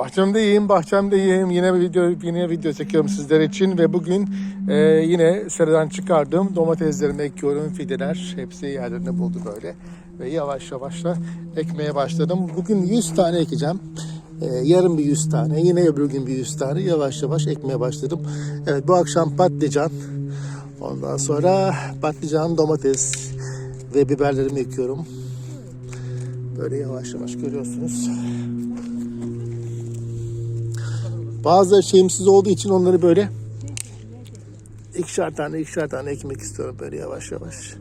Bahçemdeyim, bahçemdeyim. Yine bir video, yine video çekiyorum sizler için ve bugün e, yine seriden çıkardım. Domateslerimi ekiyorum, fideler hepsi yerlerini buldu böyle. Ve yavaş yavaş da ekmeye başladım. Bugün 100 tane ekeceğim. E, yarın bir 100 tane, yine öbür gün bir 100 tane yavaş yavaş ekmeye başladım. Evet bu akşam patlıcan, ondan sonra patlıcan, domates ve biberlerimi ekiyorum. Böyle yavaş yavaş görüyorsunuz. Bazıları şeyimsiz olduğu için onları böyle ikişer tane ikişer tane ekmek istiyorum böyle yavaş yavaş.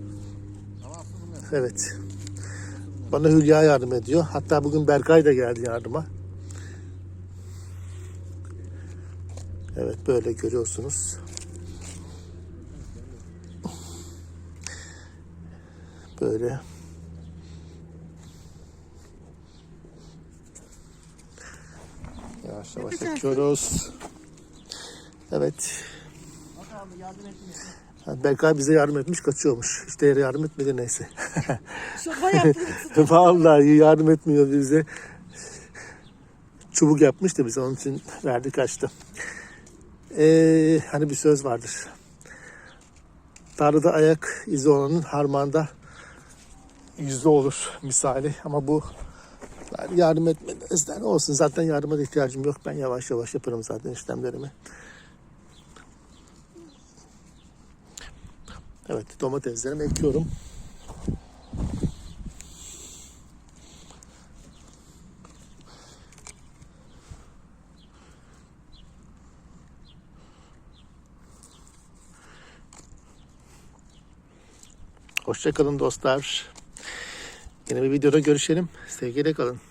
Evet. Bana Hülya yardım ediyor. Hatta bugün Berkay da geldi yardıma. Evet böyle görüyorsunuz. Böyle. Yavaş yavaş ekiyoruz. Evet. Berkay bize yardım etmiş kaçıyormuş. İşte yere yardım etmedi neyse. Şoba. Vallahi yardım etmiyor bize. Çubuk yapmış da bize onun için verdi kaçtı. Ee, hani bir söz vardır. Tarlada ayak izi olanın harmanda yüzde olur misali. Ama bu yardım etmeden olsun. Zaten yardıma da ihtiyacım yok. Ben yavaş yavaş yaparım zaten işlemlerimi. Evet domateslerimi ekiyorum. Hoşçakalın dostlar. Yine bir videoda görüşelim. Sevgiyle kalın.